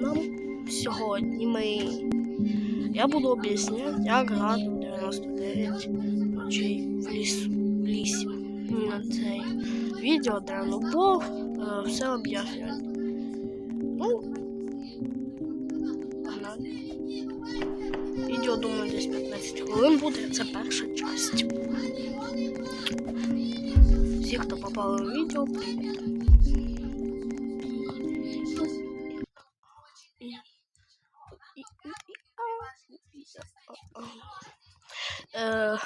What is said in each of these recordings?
нам. Сьогодні ми. Я буду об'ясняти, як грати в 99 ночей в лісу. В лісі. На цей відео Драну Бог е, все об'яснює. Ну. Відео, думаю, десь 15 хвилин буде. Це перша часть. Всі, хто попали в відео, привіт. Е,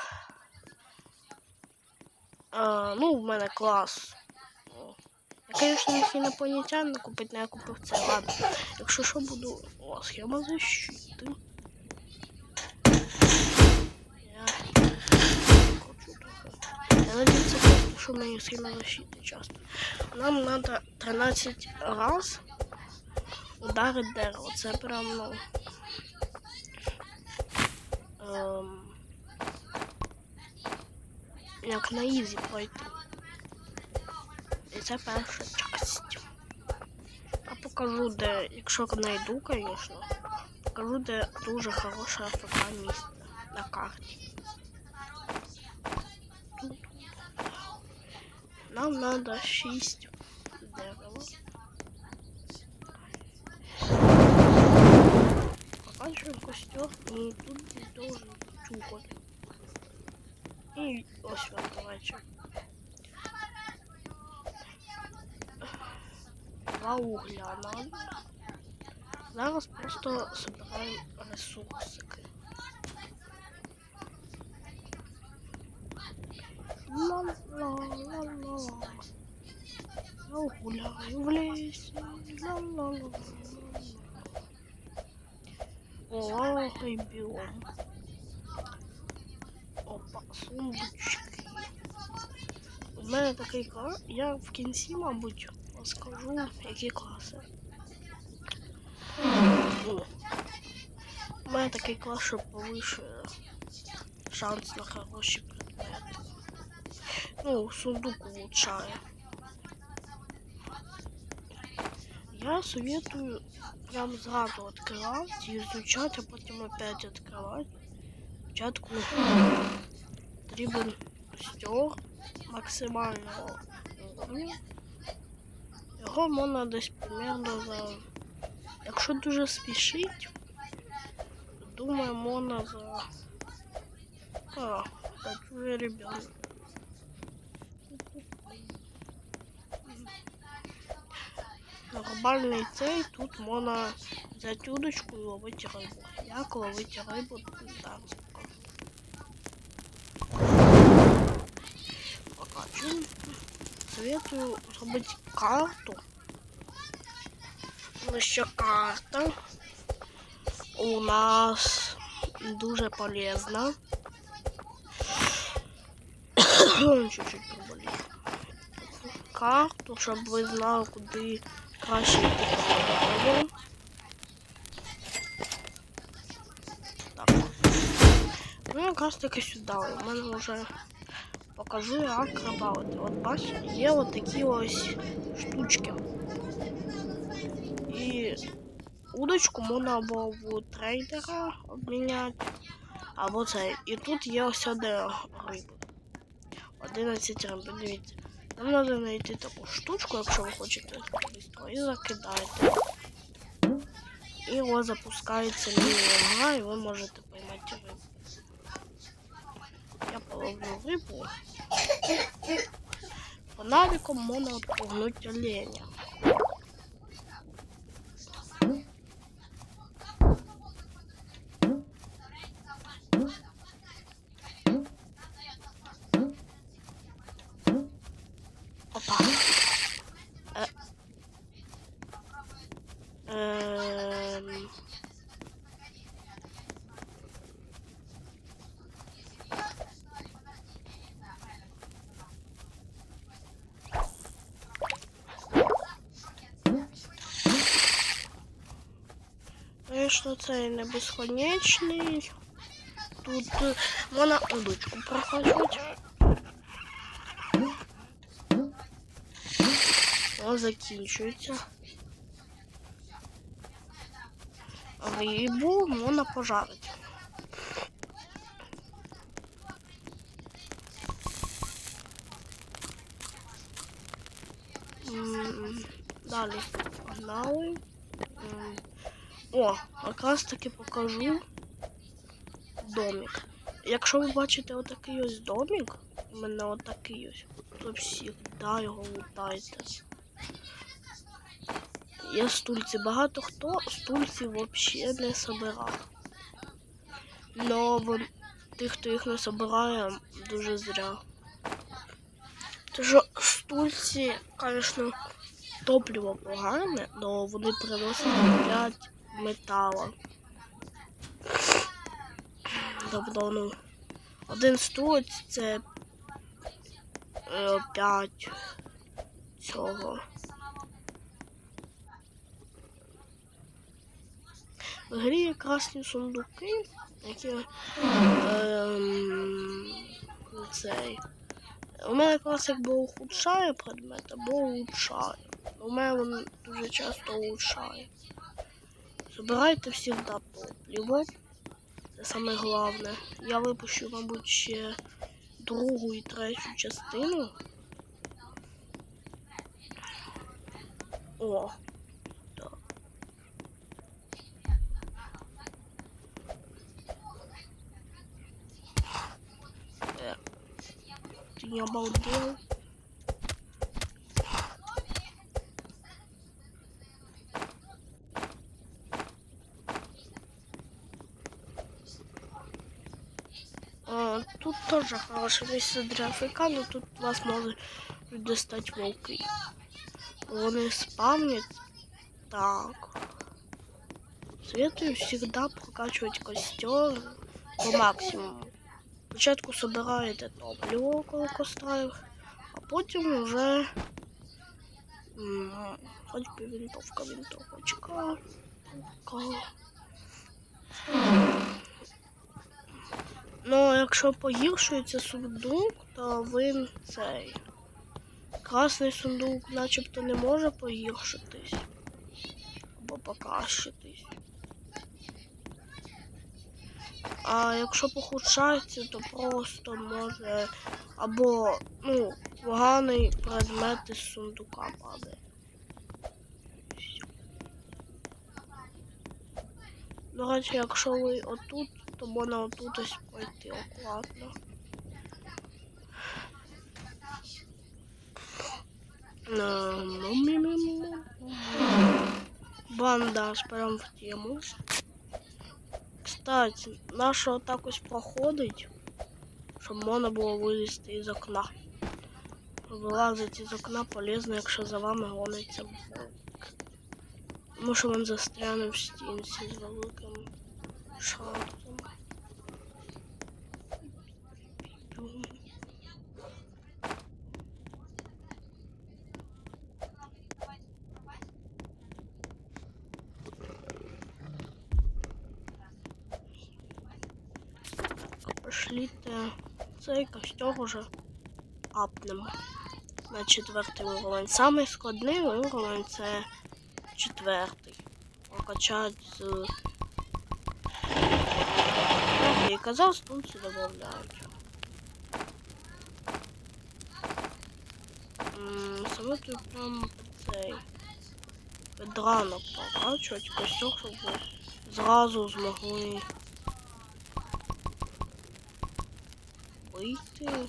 е, ну, в мене клас. Я, звісно, не інопланетян купити, але я купив це. Ладно. Якщо що буду. О, схема защити. Я хочу трохи. Я що мені схема защити часто. Нам треба 13 раз ударити дерево. Це прям, ну. Ем, як на ізі пройти. І це часть. Я покажу, де, якщо знайду, звісно, покажу, де дуже хороше АФК місце на карті. Нам треба 6 дерева. Покажем костер, і тут не должен чухать. І ось він, коротше. Два угля нам. Зараз просто збираємо ресурсики. Ла-ла-ла-ла. Я гуляю в лісі. Ла-ла-ла. Ой, біом. У мене такий клас. Я в кінці, мабуть, скажу, які класи. У мене такий клас, що повищує шанс на хороші предмети. Ну, сундук улучшає. Я советую прям сразу открывать и изучать, а потом опять открывать. Спочатку потрібен стер максимального уровня. Його можна десь примерно за. Якщо дуже спішить, думаю, можна за. А, так вже ребенок. Нормальний цей тут можна взяти удочку і ловити рибу. Як ловити рибу зараз Советую зробити карту. Що карта у нас дуже полезна. Чуть-чуть проболів. Карту, щоб ви знали, куди краще йти. Так. Ну, якраз таки сюди. У мене вже покажу, як рибалити. От бачите, є от такі ось штучки. І удочку можна або в трейдера обміняти, або це. І тут є ось де риби. 11 риб, дивіться. Нам треба знайти таку штучку, якщо ви хочете і закидаєте. І вас запускається міні-гра, і ви можете поймати рибу. Я. Фонариком можна отпугнути оленя. Опа. Е. Ем. Звісно, це не безконечний. Тут е, можна удочку проходити. Воно закінчується. рибу можна пожарити. Далі погнали. О, якраз таки покажу домик. Якщо ви бачите отакий ось домик, у мене отакий ось, то завжди його лутайте. Є стульці. Багато хто стульці взагалі не собирав. Но вон, тих, хто їх не собирає, дуже зря. Що стульці, звісно, топливо погане, але вони приносять 5 метала. Тобто, ну, один стулець це 5 цього. В грі є красні сундуки, які ем, цей. У мене якраз якби ухудшає предмет або улучшає. У мене він дуже часто улучшає. Забирайте завжди топливо. Це саме головне. Я випущу, мабуть, ще другу і третю частину. О, так. Ты не обалдел? А, тут тоже хорошее место для АФК, но тут вас можуть достать волки. Вони спавнять. Так. Советую всегда прокачивать костер по максимуму. Спочатку собираєте топливо коло костра, а потім вже м, хоч би винтовка, винтовочка. Якщо погіршується сундук, то він цей. Красний сундук начебто не може погіршитись. Або покращитись. А якщо похудшається, то просто може або ну, поганий предмет із сундука падає. До речі, якщо ви отут, то можна отут ось пройти акуратно. Бандаж прям в тему. Кстати, наша отак ось проходить, щоб можна було вилізти із окна. Вилазити із окна полезно, якщо за вами гониться вовк. Тому що він в стінці з великим шансом. Пошліте цей костер уже апнемо на четвертий уровень. Самий складний уровень це четвертий. Прокачать з. Стульці додають. М, Саме прям цей ведранок прокачувати костюк, щоб зразу змогли вийти.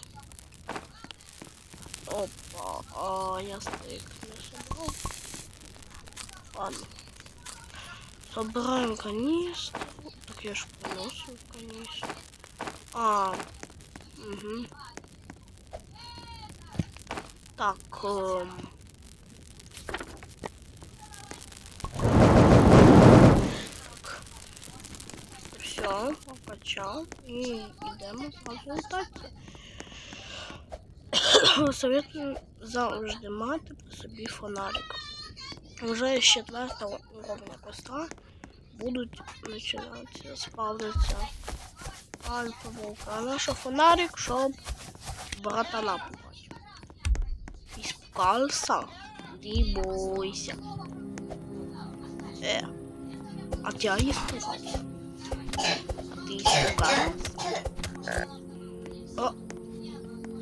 Опа, а я стейк не собрал. Ладно. Собираем канистру. Так я ж приносил канистру. А, угу. Так, эм... Все, покачав і йдемо в результаті. Советую завжди мати при собі фонарик. Вже з четвертого уровня костра будуть починати спавнитися альфа вовка. А наш фонарик, щоб братана побачив. Іспугався? Не бойся. Е. А тебя испугался? Ты испугался? О,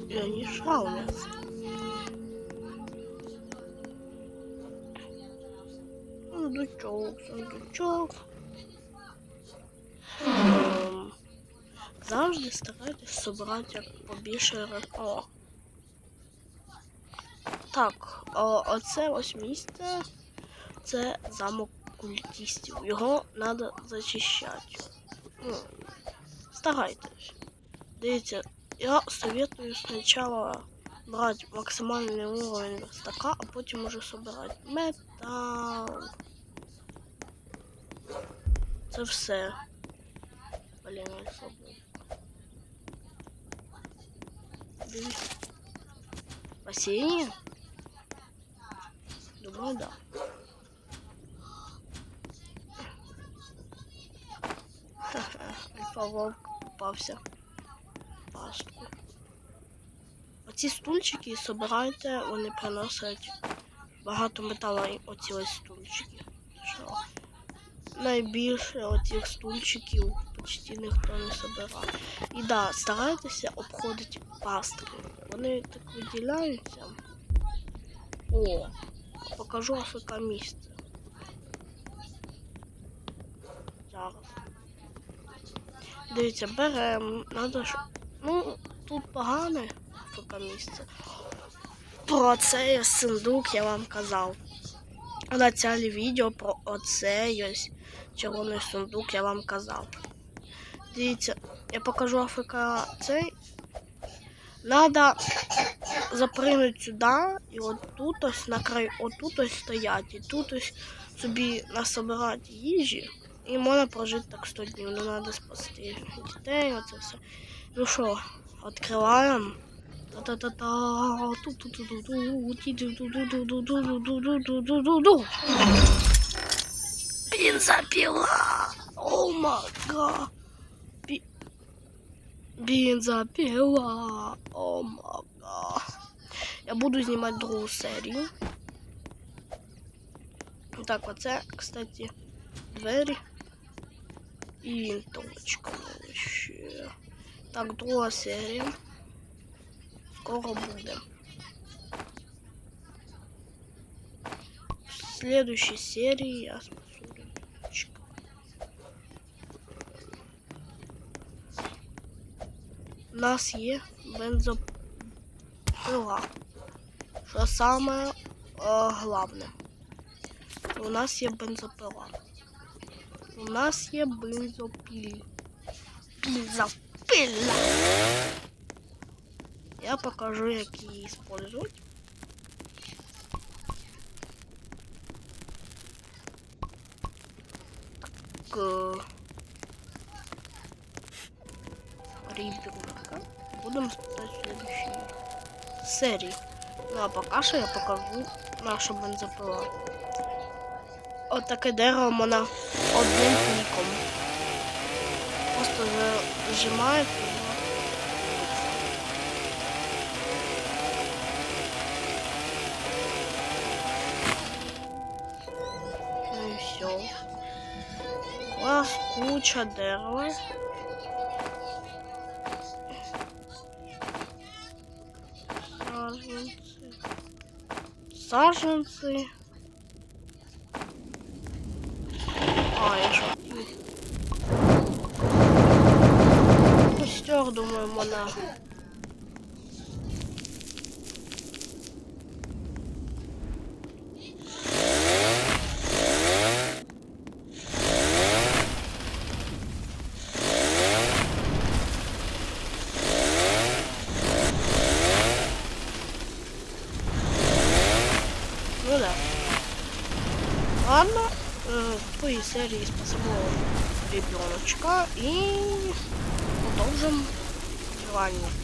я не шаулился. Сундучок, сундучок. Ем, Завжди старайтесь собирати побільше ре- О. Так, о, оце ось місце. Це замок культистів. Його треба зачищати. Ну, старайтесь. Дивіться, я советую спочатку брати максимальний уровень верстака, а потім уже собирати метал. Це все. Блін, я забув. Дивіться. Басейні? Думаю, да. Альфа-вовк попався. Пастку. Оці стульчики собирайте, вони приносять багато металу, оці ось стульчики. Найбільше оцих стульчиків почти ніхто не собирає. І да, старайтеся обходити пастки. Вони так виділяються. О, покажу АФК місце. Зараз. Дивіться, беремо. Надо ж. Ну, тут погане АФК місце. Про цей сундук я вам казав. В началі відео про оцей ось червоний сундук я вам казав. Дивіться, я покажу АФК цей. Надо запрыгнути сюди і отут ось на край, отут ось стоять, і тут ось собі насобирати їжі. І можна прожити так 100 днів. Ну треба спасти дітей, оце все. Ну що, відкриваємо. Бензопила! О мага! Бензопила! О мага! Я буду снимать другу серію. Так, оце, кстати, двері. и вінтовочка ще. Так, друга серія Скоро буде. В следующей серии я спасу ребеночка. У нас є бензопила. Що саме е, головне. У нас є бензопила. У нас є бензопіль. Бензопила. Я покажу, як її использовать. Так. э, Ребенка. Будем спитать в следующей серии. Ну а пока що я покажу нашу бензопила. От таке дерево вона одним кліком. Просто зажимаєте Вау. Ах, куча дерева. саженцы, Саженці. Ай, що? Костер, думаю, монах. Серии спасибо ребеночка и продолжим выживание.